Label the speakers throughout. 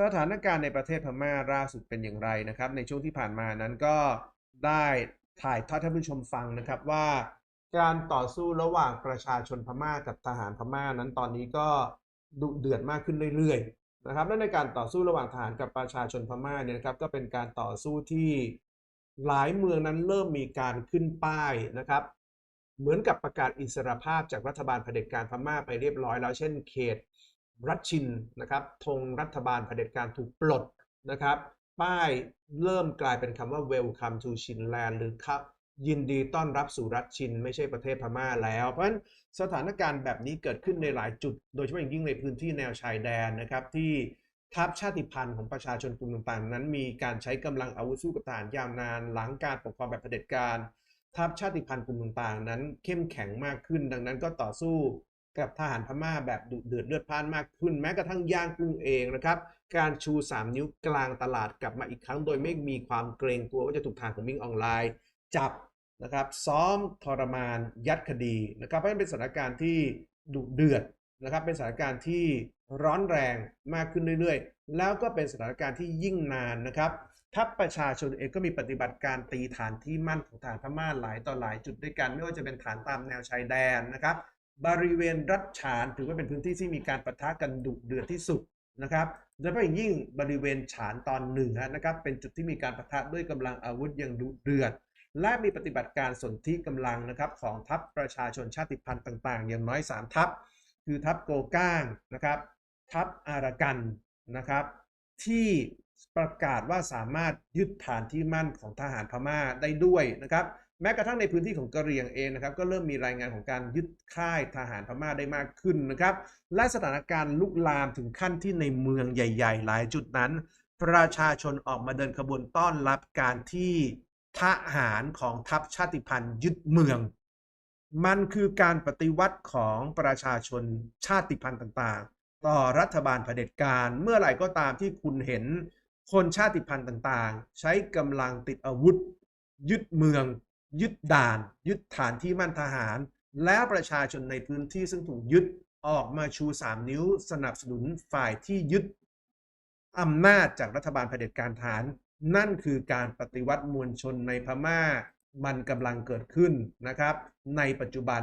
Speaker 1: สถานการณ์ในประเทศพม่าล่าสุดเป็นอย่างไรนะครับ ในช่วงที่ผ่านมานั้นก็ได้ถ่ายทอดให้ผู้ชมฟังนะครับว่า การต่อสู้ระหว่างประชาชนพม่ากับทหารพม่านั้นตอนนี้ก็ดุเดือดมากขึ้นเรื่อยๆนะครับและในการต่อสู้ระหว่างทหารกับประชาชนพม่าเนี่ยนะครับก็เป็นการต่อสู้ที่หลายเมืองนั้นเริ่มมีการขึ้นป้ายนะครับ เหมือนกับประกาศอิสรภาพจากรัฐบาลเผด็จการพม่าไปเรียบร้อยแล้วเช่นเขต รัชชินนะครับธงรัฐบาลเผด็จการถูกปลดนะครับ ป้ายเริ่มกลายเป็นคำว่า welcome to Chinland หรือครับยินดีต้อนรับสู่รัฐชิน ไม่ใช่ประเทศพม่าแล้ว เพราะฉะนั้นสถานการณ์แบบนี้เกิดขึ้นในหลายจุด โดยเฉพาะอย่างยิ่งในพื้นที่แนวชายแดนนะครับ ที่ทัพชาติพันธุ์ของประชาชนกลุ่มต่างๆ นั้น มีการใช้กำลังอาวุธสู้กับทหารยาวนาน หลังการปกครองแบบเผด็จการ ทัพชาติพันธุ์กลุ่มต่างๆ นั้นเข้มแข็งมากขึ้น ดังนั้นก็ต่อสู้ กับทหารพม่าแบบดุเดือดเลือดพล่านมากขึ้น แม้กระทั่งย่างกุ้งเองนะครับการชู 3 นิ้วกลางตลาดกลับมาอีกครั้งโดยไม่มีความเกรงกลัวว่าจะถูกทางของมิงออนไลน์ จับนะครับซ้อมทรมานยัดคดีนะครับเพราะฉะนั้นเป็นสถานการณ์ที่ดุเดือดนะครับเป็นสถานการณ์ที่ร้อนแรงมากขึ้นเรื่อยๆ แล้วก็เป็นสถานการณ์ที่ยิ่งนานนะครับทัพประชาชนเองก็มีปฏิบัติการตีฐานที่มั่นของฐานพม่าหลายต่อหลายจุดด้วยกัน ไม่ว่าจะเป็นฐานตามแนวชายแดนนะครับ บริเวณรัฐฉานถือว่าเป็นพื้นที่ที่มีการปะทะกันดุเดือดที่สุดนะครับโดยเฉพาะอย่างยิ่งบริเวณฉานตอนเหนือนะครับเป็นจุดที่มีการปะทะด้วยกำลังอาวุธอย่างดุเดือด และมีปฏิบัติการสนธิกำลังนะครับของทัพประชาชนชาติพันธุ์ต่างๆ อย่างน้อย 3 ทัพ คือทัพโกก้างนะครับทัพอารากันนะครับ ที่ประกาศว่าสามารถยึดฐานที่มั่นของทหารพม่าได้ด้วยนะครับ แม้กระทั่งในพื้นที่ของกะเหรี่ยงเองนะครับก็เริ่มมีรายงานของการยึดค่ายทหารพม่าได้มากขึ้นนะครับและสถานการณ์ลุกลามถึงขั้นที่ในเมืองใหญ่ ๆ หลายจุดนั้น ประชาชนออกมาเดินขบวนต้อนรับการที่ทหารของทัพชาติพันธุ์ยึดเมือง มันคือการปฏิวัติของประชาชนชาติพันธุ์ต่างๆ ต่อรัฐบาลเผด็จการ เมื่อไหร่ก็ตามที่คุณเห็นคนชาติพันธุ์ต่างๆ ใช้กำลังติดอาวุธ ยึดเมือง ยึดด่าน ยึดฐานที่มั่นทหาร แล้วประชาชนในพื้นที่ซึ่งถูกยึดออกมาชู 3 นิ้วสนับสนุนฝ่ายที่ยึดอำนาจจากรัฐบาลเผด็จการทหารนั่นคือการปฏิวัติมวลชนในพม่ามันกำลังเกิดขึ้นนะครับ ในปัจจุบัน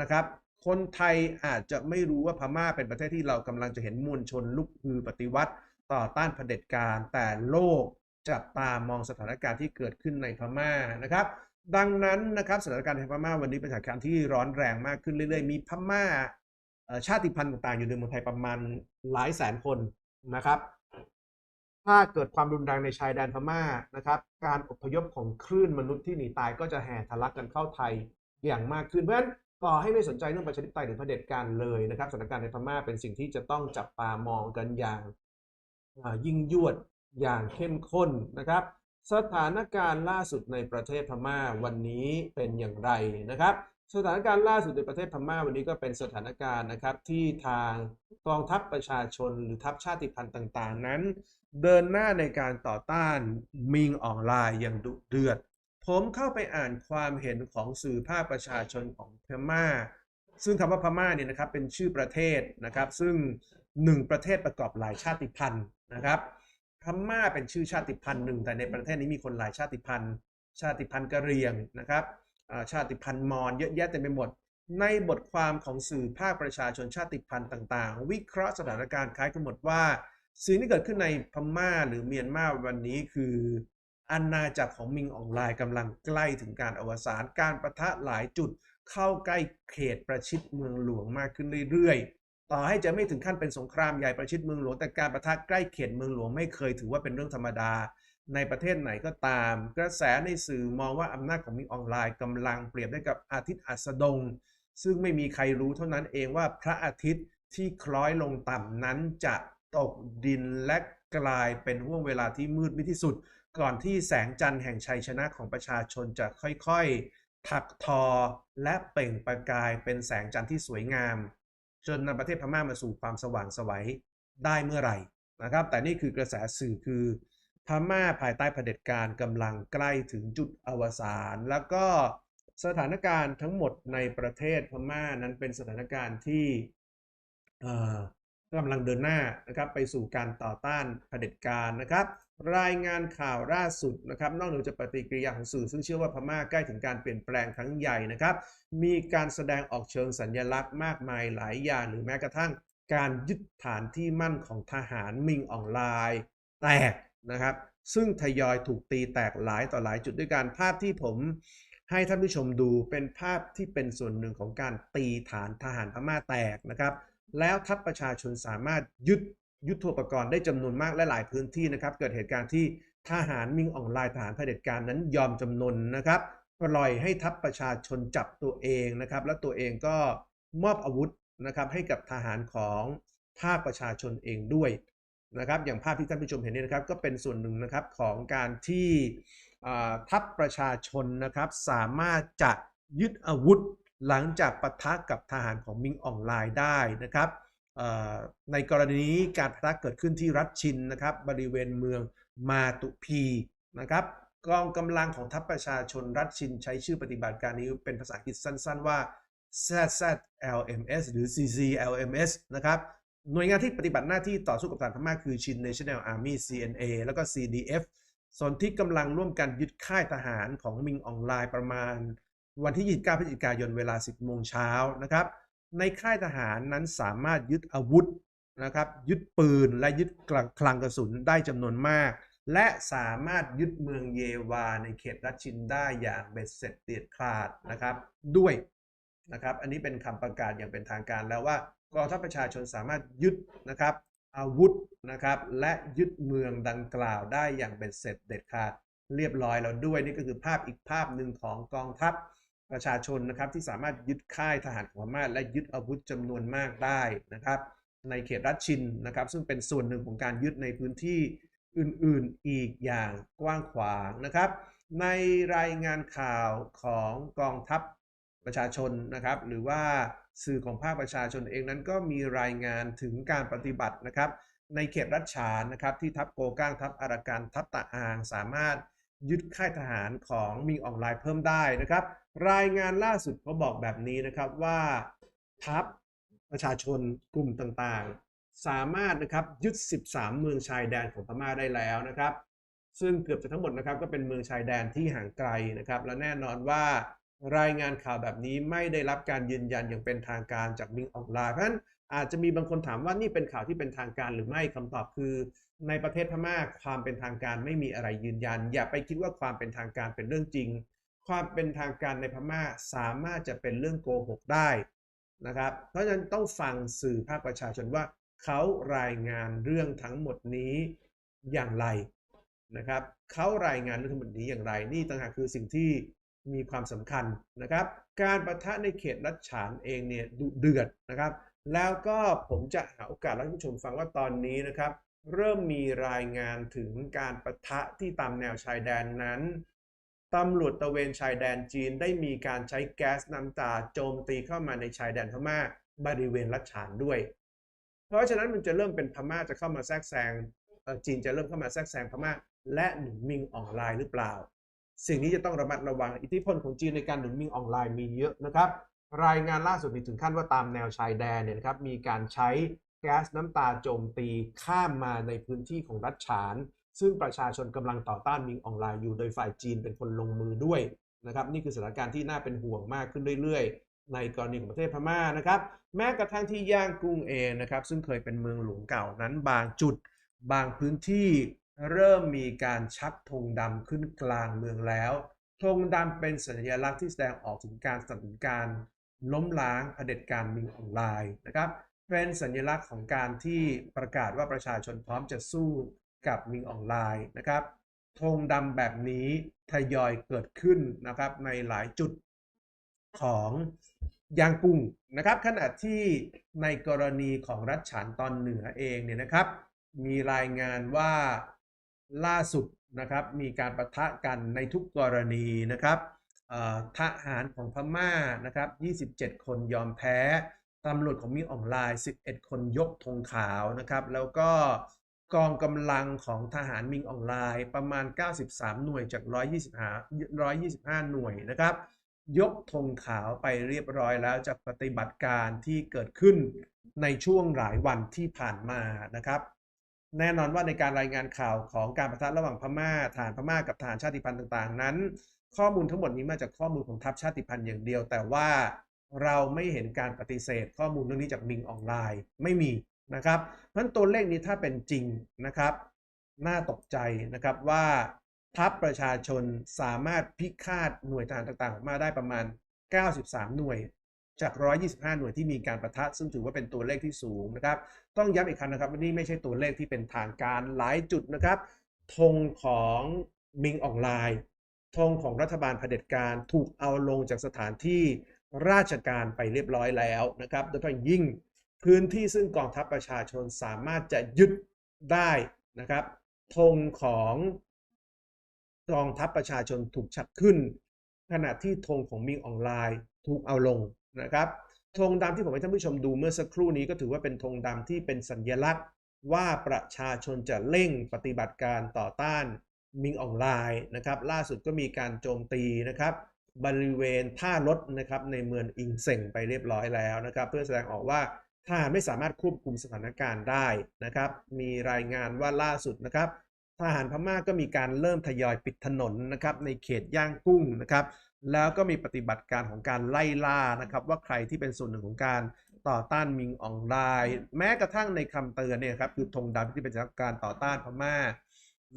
Speaker 1: นะครับ คนไทยอาจจะไม่รู้ว่าพม่าเป็นประเทศที่เรากำลังจะเห็นมวลชนลุกฮือปฏิวัติต่อต้านเผด็จการแต่โลกจับตามองสถานการณ์ที่เกิดขึ้นในพม่านะครับ ดังนั้นนะครับสถานการณ์ในพม่าวันนี้เป็นสถานการณ์ที่ร้อนแรงมากขึ้นเรื่อยๆ มีพม่าชาติพันธุ์ต่างๆ อยู่ในเมืองไทยประมาณหลายแสนคนนะครับ ถ้าเกิดความรุนแรงในชายแดนพม่านะครับ การอพยพของคลื่นมนุษย์ที่หนีตายก็จะแห่ทะลักกันเข้าไทยอย่างมากขึ้นเพราะฉะนั้นต่อให้ไม่สนใจเรื่องประชาธิปไตยหรือเผด็จการเลยนะครับสถานการณ์ในพม่าเป็นสิ่งที่จะต้องจับตามองกันอย่างยิ่งยวดอย่างเข้มข้นนะครับ สถานการณ์ล่าสุดในประเทศพม่าวันนี้เป็นอย่างไรนะครับ สถานการณ์ล่าสุดในประเทศพม่าวันนี้ก็เป็นสถานการณ์นะครับ ที่ทางกองทัพประชาชนหรือทัพชาติพันธุ์ต่างๆ นั้น เดินหน้าในการต่อต้านมิงออนไลน์อย่างดุเดือด ผมเข้าไปอ่านความเห็นของสื่อภาคประชาชนของพม่า ซึ่งคำว่าพม่าเนี่ยนะครับเป็นชื่อประเทศนะครับ ซึ่งหนึ่งประเทศประกอบหลายชาติพันธุ์นะครับ พม่าเป็นชื่อชาติพันธุ์หนึ่งแต่ในประเทศนี้มีคนหลายชาติพันธุ์ ชาติพันธุ์กะเหรี่ยงนะครับชาติพันธุ์มอญเยอะแยะเต็มไปหมด ในบทความของสื่อภาคประชาชนชาติพันธุ์ต่างๆ วิเคราะห์สถานการณ์คล้ายกันหมดว่าสิ่งที่เกิดขึ้นในพม่าหรือเมียนมาวันนี้คืออาณาจักรของมิงออนไลน์กำลังใกล้ถึงการอวสานการประทะหลายจุดเข้าใกล้เขตประชิดเมืองหลวงมากขึ้นเรื่อย ต่อให้จะไม่ถึงขั้นเป็นสงครามใหญ่ประชิดเมืองหลวงแต่การประทะใกล้เขตเมืองหลวงไม่เคยถือว่าเป็นเรื่องธรรมดา ในประเทศไหนก็ตาม กระแสในสื่อมองว่าอำนาจของมิงออนไลน์กำลังเปรียบได้กับอาทิตย์อัสดง ซึ่งไม่มีใครรู้เท่านั้นเองว่าพระอาทิตย์ที่คล้อยลงต่ำนั้นจะตกดินและกลายเป็นห่วงเวลาที่มืดมิดที่สุด ก่อนที่แสงจันทร์แห่งชัยชนะของประชาชนจะค่อยๆถักทอและเปล่งประกายเป็นแสงจันทร์ที่สวยงาม จนนำประเทศพม่ามาสู่ความสว่างสวัยได้เมื่อไหร่นะครับ แต่นี่คือกระแสสื่อคือพม่าภายใต้เผด็จการกำลังใกล้ถึงจุดอวสานแล้วก็สถานการณ์ทั้งหมดในประเทศพม่านั้นเป็นสถานการณ์ที่กำลังเดินหน้านะครับไปสู่การต่อต้านเผด็จการนะครับ รายงานข่าวล่าสุดนะครับนอกเหนือจากปฏิกิริยาของสื่อ ซึ่งเชื่อว่าพม่าใกล้ถึงการเปลี่ยนแปลงครั้งใหญ่นะครับ มีการแสดงออกเชิงสัญญลักษณ์มากมายหลายอย่างหรือแม้กระทั่งการยึดฐานที่มั่นของทหารมิงออนไลน์แตกนะครับ ซึ่งทยอยถูกตีแตกหลายต่อหลายจุดด้วยการภาพที่ผมให้ท่านผู้ชมดูเป็นภาพที่เป็นส่วนหนึ่งของการตีฐานทหารพม่าแตกนะครับ แล้วทัพประชาชนสามารถยึด ยุทโธปกรณ์ได้จำนวนมากและหลายพื้นที่นะครับ เกิดเหตุการณ์ที่ทหารมิงออนไลน์ทหารเผด็จการนั้นยอมจำนนนะครับปล่อยให้ทัพประชาชนจับตัวเองนะครับ และตัวเองก็มอบอาวุธนะครับให้กับทหารของภาคประชาชนเองด้วยนะครับ อย่างภาพที่ท่านผู้ชมเห็นนี่นะครับก็เป็นส่วนหนึ่งนะครับของการที่ทัพประชาชนนะครับสามารถจะยึดอาวุธหลังจากปะทะกับทหารของมิงออนไลน์ได้นะครับ ในกรณีนี้การปะทะเกิดขึ้นที่รัฐชินนะครับบริเวณเมืองมาตุพีนะครับกองกำลังของทัพประชาชนรัฐชินใช้ชื่อปฏิบัติการนี้เป็นภาษาอังกฤษสั้น ๆ ว่า ZZLMS หรือ CZLMS นะครับหน่วยงานที่ปฏิบัติหน้าที่ต่อสู้กับทหารพม่าคือชิน National Army CNA แล้วก็ CDF ส่วนที่กำลังร่วมกันยึดค่ายทหารของมิงออนไลน์ประมาณ วันที่ 29 พฤศจิกายนเวลา 10 โมงเช้านะครับ ในค่ายทหารนั้นสามารถยึดอาวุธนะครับยึดปืนและยึดคลังกระสุนได้จำนวนมาก และสามารถยึดเมืองเยวาในเขตรัชชินได้อย่างเบ็ดเสร็จเตียดขาดนะครับด้วยนะครับอันนี้เป็นคำประกาศอย่างเป็นทางการแล้วว่ากองทัพประชาชนสามารถยึดนะครับอาวุธนะครับและยึดเมืองดังกล่าวได้อย่างเป็นเสร็จเด็ดขาดเรียบร้อยแล้วด้วยนี่ก็คือภาพอีกภาพหนึ่งของกองทัพ ประชาชนนะครับที่สามารถยึดค่ายทหารของพม่าและยึดอาวุธจำนวนมากได้นะครับ ในเขตรัชชินนะครับ ซึ่งเป็นส่วนหนึ่งของการยึดในพื้นที่อื่นๆอีกอย่างกว้างขวางนะครับ ในรายงานข่าวของกองทัพประชาชนนะครับ หรือว่าสื่อของภาคประชาชนเองนั้นก็มีรายงานถึงการปฏิบัตินะครับ ในเขตรัชฉานนะครับที่ทัพโกก้างทัพอาราการทัพตะอาง สามารถยึดค่ายทหารของมิงออนไลน์เพิ่มได้นะครับ รายงานล่าสุดเขาบอกแบบนี้นะครับว่าทัพประชาชนกลุ่มต่างๆ สามารถนะครับยึด 13 เมืองชายแดนของพม่าได้แล้วนะครับ ซึ่งเกือบจะทั้งหมดนะครับก็เป็นเมืองชายแดนที่ห่างไกลนะครับ และแน่นอนว่ารายงานข่าวแบบนี้ไม่ได้รับการยืนยันอย่างเป็นทางการจากมิงออนไลน์เพราะฉะนั้นอาจจะมีบางคนถามว่านี่เป็นข่าวที่เป็นทางการหรือไม่คำตอบคือ ในประเทศพม่าความเป็นทางการไม่มีอะไรยืนยัน อย่าไปคิดว่าความเป็นทางการเป็นเรื่องจริง ความเป็นทางการในพม่าสามารถจะเป็นเรื่องโกหกได้นะครับ เพราะฉะนั้นต้องฟังสื่อภาคประชาชนว่าเขารายงานเรื่องทั้งหมดนี้อย่างไรนะครับเขารายงานเรื่องทั้งหมดนี้อย่างไรนี่ต่างหากคือสิ่งที่มีความสำคัญนะครับ การประทะในเขตรัชฉานเองเนี่ยดุเดือดนะครับ แล้วก็ผมจะหาโอกาสให้ผู้ชมฟังว่าตอนนี้นะครับ เริ่มมีรายงานถึงการประทะที่ตามแนวชายแดนนั้น ตำรวจตะเวนชายแดนจีนได้มีการใช้แก๊สน้ำตาโจมตีเข้ามาในชายแดนพม่าบริเวณรัชฉานด้วย เพราะฉะนั้นมันจะเริ่มเป็นพม่าจะเข้ามาแทรกแซงจีนจะเริ่มเข้ามาแทรกแซงพม่าและหนุนมิงออนไลน์หรือเปล่า สิ่งนี้จะต้องระมัดระวังอิทธิพลของจีนในการหนุนมิงออนไลน์มีเยอะนะครับ รายงานล่าสุดมีถึงขั้นว่าตามแนวชายแดนเนี่ยนะครับมีการใช้แก๊สน้ำตาโจมตีข้ามมาในพื้นที่ของรัฐฉาน ซึ่งประชาชนกำลังต่อต้านมิงออนไลน์อยู่โดยฝ่ายจีนเป็นคนลงมือด้วยนะครับนี่คือสถานการณ์ที่น่าเป็นห่วงมากขึ้นเรื่อยๆ ในกรณีของประเทศพม่านะครับ แม้กระทั่งที่ย่างกรุงเองนะครับซึ่งเคยเป็นเมืองหลวงเก่านั้นบางจุด บางพื้นที่เริ่มมีการชักธงดำขึ้นกลางเมืองแล้วธงดำเป็นสัญลักษณ์ที่แสดงออกถึงการสนับสนุนการล้มล้างเผด็จการมิงออนไลน์นะครับเป็นสัญลักษณ์ของการที่ประกาศว่าประชาชนพร้อมจะสู้ กับมิงออนไลน์นะครับธงดำแบบนี้ทยอยเกิดขึ้นนะครับในหลายจุดของยางกุ้งนะครับ ขณะที่ในกรณีของรัฐฉานตอนเหนือเองเนี่ยนะครับ มีรายงานว่าล่าสุดนะครับมีการประทะกันในทุกกรณีนะครับทหารของพม่านะครับ 27 คนยอมแพ้ตำรวจของมิออนไลน์ 11 คนยกธงขาวนะครับ แล้วก็ กองกำลังของทหารมิงออนไลน์ประมาณ 93 หน่วยจาก 125 125 หน่วยนะครับ ยกธงขาวไปเรียบร้อยแล้วจากปฏิบัติการที่เกิดขึ้นในช่วงหลายวันที่ผ่านมานะครับ แน่นอนว่าในการรายงานข่าวของการประทะระหว่างพม่าทหารพม่ากับทหารชาติพันธุ์ต่างๆ นั้น ข้อมูลทั้งหมดนี้มาจากข้อมูลของทัพชาติพันธุ์อย่างเดียว แต่ว่าเราไม่เห็นการปฏิเสธข้อมูลเรื่องนี้จากมิงออนไลน์ไม่มี นะครับเพราะฉะนั้นตัวเลขนี้ถ้าเป็นจริงนะครับน่าตกใจนะครับว่าทัพประชาชนสามารถพิฆาตหน่วยทหารต่างๆ มาได้ประมาณ 93 หน่วย จาก 125 หน่วยที่มีการประทะ ซึ่งถือว่าเป็นตัวเลขที่สูงนะครับ ต้องย้ำอีกครั้งนะครับว่านี่ไม่ใช่ตัวเลขที่เป็นทางการหลายจุดนะครับธงของมิงออนไลน์ธงของรัฐบาลเผด็จการถูกเอาลงจากสถานที่ราชการไปเรียบร้อยแล้วนะครับโดยเฉพาะยิ่ง พื้นที่ซึ่งกองทัพประชาชนสามารถจะยึดได้นะครับธงของกองทัพประชาชนถูกชักขึ้น ขณะที่ธงของมิงออนไลน์ถูกเอาลงนะครับธงดำที่ผมให้ท่านผู้ชมดูเมื่อสักครู่นี้ก็ถือว่าเป็นธงดำที่เป็นสัญลักษณ์ ว่าประชาชนจะเร่งปฏิบัติการต่อต้านมิงออนไลน์นะครับ ล่าสุดก็มีการโจมตีนะครับบริเวณท่ารถนะครับในเมืองอิงเซ็งไปเรียบร้อยแล้วนะครับ เพื่อแสดงออกว่า ทหารไม่สามารถควบคุมสถานการณ์ได้นะครับ มีรายงานว่าล่าสุดนะครับ ทหารพม่าก็มีการเริ่มทยอยปิดถนนนะครับในเขตย่างกุ้งนะครับ แล้วก็มีปฏิบัติการของการไล่ล่านะครับ ว่าใครที่เป็นส่วนหนึ่งของการต่อต้านมิงออนไลน์แม้กระทั่งในคำเตือนเนี่ยครับคือธงดำที่เป็นการต่อต้านพม่า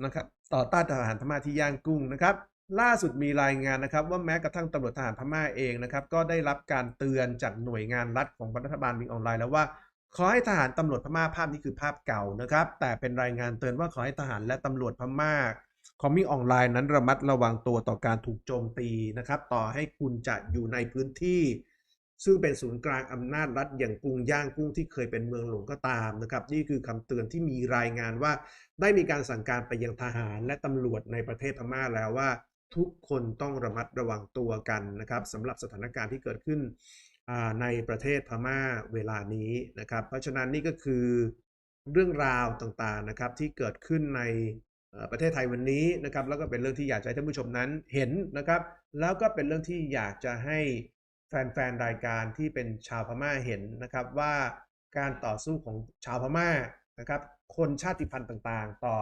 Speaker 1: นะครับ ต่อต้านทหารพม่าที่ย่างกุ้งนะครับ ล่าสุดมีรายงานนะครับ ว่าแม้กระทั่งตำรวจทหารพม่าเองนะครับ ก็ได้รับการเตือนจากหน่วยงานรัฐของรัฐบาลมิงออนไลน์แล้วว่า ขอให้ทหารตำรวจพม่าภาพนี้คือภาพเก่านะครับ แต่เป็นรายงานเตือนว่าขอให้ทหารและตำรวจพม่าของมิงออนไลน์นั้นระมัดระวังตัวต่อการถูกโจมตีนะครับ ต่อให้คุณจะอยู่ในพื้นที่ ซึ่งเป็นศูนย์กลางอำนาจรัฐอย่างกรุงย่างกุ้งที่เคยเป็นเมืองหลวงก็ตามนะครับ นี่คือคำเตือนที่มีรายงานว่า ได้มีการสั่งการไปยังทหารและตำรวจในประเทศพม่าแล้วว่า ทุกคนต้องระมัดระวังตัวกันนะครับสำหรับสถานการณ์ที่เกิดขึ้นในประเทศพม่าเวลานี้นะครับ เพราะฉะนั้นนี่ก็คือเรื่องราวต่างๆนะครับที่เกิดขึ้นในประเทศไทยวันนี้นะครับแล้วก็เป็นเรื่องที่อยากจะให้ท่านผู้ชมนั้นเห็นนะครับ แล้วก็เป็นเรื่องที่อยากจะให้แฟนๆรายการที่เป็นชาวพม่าเห็นนะครับว่าการต่อสู้ของชาวพม่านะครับ คนชาติพันธุ์ต่างๆ ต่อ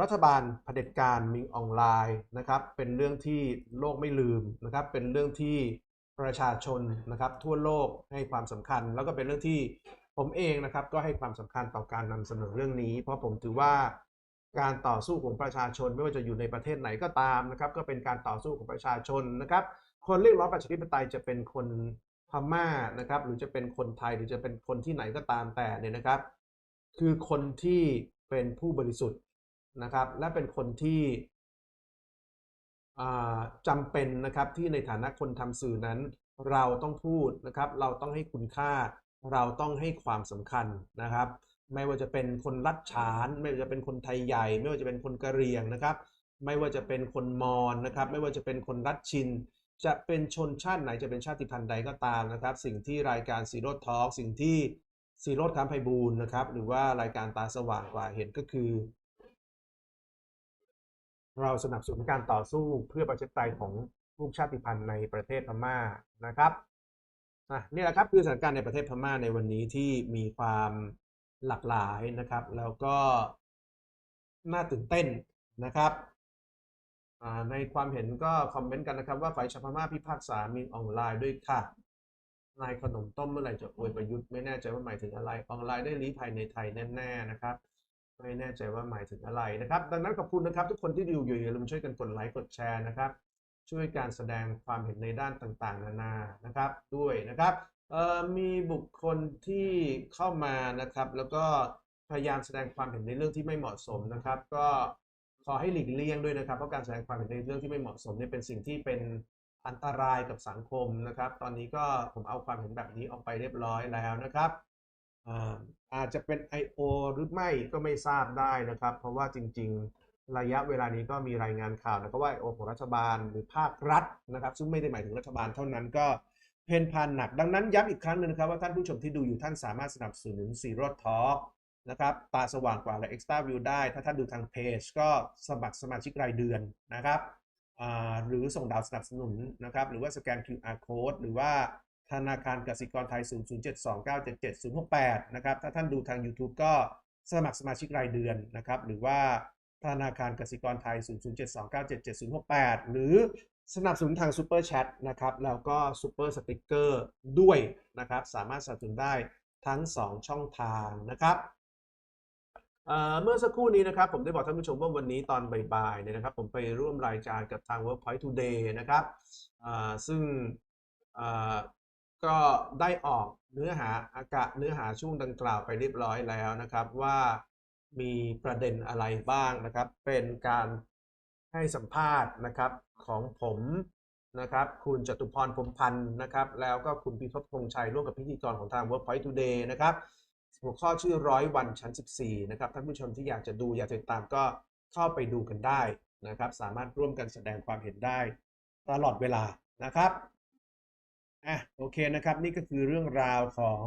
Speaker 1: รัฐบาลเผด็จการมิงออนไลน์นะครับ เป็นเรื่องที่โลกไม่ลืมนะครับ เป็นเรื่องที่ประชาชนนะครับ ทั่วโลกให้ความสำคัญ แล้วก็เป็นเรื่องที่ผมเองนะครับ ก็ให้ความสำคัญต่อการนำเสนอเรื่องนี้ เพราะผมถือว่าการต่อสู้ของประชาชน ไม่ว่าจะอยู่ในประเทศไหนก็ตามนะครับ ก็เป็นการต่อสู้ของประชาชนนะครับ คนเรียกร้องประชาธิปไตยจะเป็นคนพม่านะครับ หรือจะเป็นคนไทยหรือจะเป็นคนที่ไหนก็ตามแต่เนี่ยนะครับ คือคนที่เป็นผู้บริสุทธิ์ นะครับและเป็นคนที่จำเป็นนะครับที่ในฐานะคนทำสื่อนั้น เราต้องพูดนะครับ เราต้องให้คุณค่า เราต้องให้ความสำคัญนะครับ ไม่ว่าจะเป็นคนรัดฉาน ไม่ว่าจะเป็นคนไทยใหญ่ ไม่ว่าจะเป็นคนกะเหรี่ยงนะครับ ไม่ว่าจะเป็นคนมอญนะครับ ไม่ว่าจะเป็นคนรัดชิน จะเป็นชนชาติไหนจะเป็นชาติพันธุ์ใดก็ตามนะครับ สิ่งที่รายการซีโรดทอล์กสิ่งที่ซีโรดคำไพบูลนะครับ หรือว่ารายการตาสว่างกว่าเห็นก็คือ เราสนับสนุนการต่อสู้เพื่อประชาธิปไตยของลูกชาติพันธุ์ในประเทศพม่านะครับนี่แหละครับคือสถานการณ์ในประเทศพม่าในวันนี้ที่มีความหลากหลายนะครับ แล้วก็น่าตื่นเต้นนะครับในความเห็นก็คอมเมนต์กันนะครับ ว่าฝ่ายชาวพม่าพิพากษามิงออนไลน์ด้วยค่ะนายขนมต้มเมื่อไหร่จะอวยประยุทธ์ไม่แน่ใจว่าหมายถึงอะไรออนไลน์ได้ลี้ภัยในไทยแน่ๆนะครับ ไม่แน่ใจว่าหมายถึงอะไรนะครับ ดังนั้นขอบคุณนะครับทุกคนที่ดูอยู่อย่าลืมช่วยกันกดไลค์กดแชร์นะครับ ช่วยการแสดงความเห็นในด้านต่างๆ นานานะครับด้วยนะครับมีบุคคลที่เข้ามานะครับ แล้วก็พยายามแสดงความเห็นในเรื่องที่ไม่เหมาะสมนะครับ ก็ขอให้หลีกเลี่ยงด้วยนะครับเพราะการแสดงความเห็นในเรื่องที่ไม่เหมาะสมเนี่ยเป็นสิ่งที่เป็นอันตรายกับสังคมนะครับ ตอนนี้ก็ผมเอาความเห็นแบบนี้ออกไปเรียบร้อยแล้วนะครับ อาจจะเป็น I.O. หรือไม่ก็ไม่ทราบได้นะครับ เพราะว่าจริง ๆ ระยะเวลานี้ก็มีรายงานข่าวนะครับว่า I.O. ของรัฐบาลหรือภาครัฐนะครับ ซึ่งไม่ได้หมายถึงรัฐบาลเท่านั้นก็เพนพันหนัก ดังนั้นย้ำอีกครั้งหนึ่งนะครับว่าท่านผู้ชมที่ดูอยู่ท่านสามารถสนับสนุนซีโร่ทอล์กนะครับตาสว่างกว่าและ Extra View ได้ ถ้าท่านดูทางเพจก็สมัครสมาชิกรายเดือนนะครับหรือส่งดาวสนับสนุนนะครับ หรือว่าสแกน QR code หรือว่า ธนาคารกสิกรไทย 00729777068 นะครับ ถ้าท่านดูทาง YouTube ก็สมัครสมาชิกรายเดือนนะครับ หรือว่าธนาคารกสิกรไทย 00729777068 หรือสนับสนุนทาง Super Chat นะครับ แล้วก็ Super Sticker ด้วยนะครับ สามารถสนับสนุนได้ทั้ง 2 ช่องทางนะครับเอ่อเมื่อสักครู่นี้นะครับ ผมได้บอกท่านผู้ชมว่าวันนี้ตอนบ่ายๆเนี่ยนะครับ ผมไปร่วมรายการกับทาง Workpoint Today นะครับอ่าซึ่ง ก็ได้ออกเนื้อหาอากาศเนื้อหาช่วงดังกล่าวไปเรียบร้อยแล้วนะครับว่ามีประเด็นอะไรบ้างนะครับ เป็นการให้สัมภาษณ์นะครับของผมนะครับ คุณจตุพรพรมพันธ์นะครับ แล้วก็คุณพิภพพงษ์ชัยร่วมกับพิธีกรของทาง Workpoint Today นะครับหัวข้อชื่อร้อยวันชั้น 14 นะครับ ท่านผู้ชมที่อยากจะดูอยากจะติดตามก็เข้าไปดูกันได้นะครับ สามารถร่วมกันแสดงความเห็นได้ตลอดเวลานะครับ อะโอเคนะครับนี่ก็คือเรื่องราวของ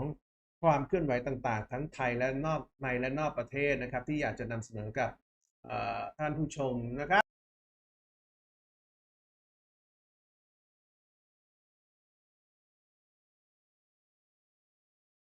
Speaker 1: ความเคลื่อนไหวต่างๆ ทั้งไทยและนอกในและนอกประเทศนะครับ ที่อยากจะนำเสนอกับท่านผู้ชมนะครับ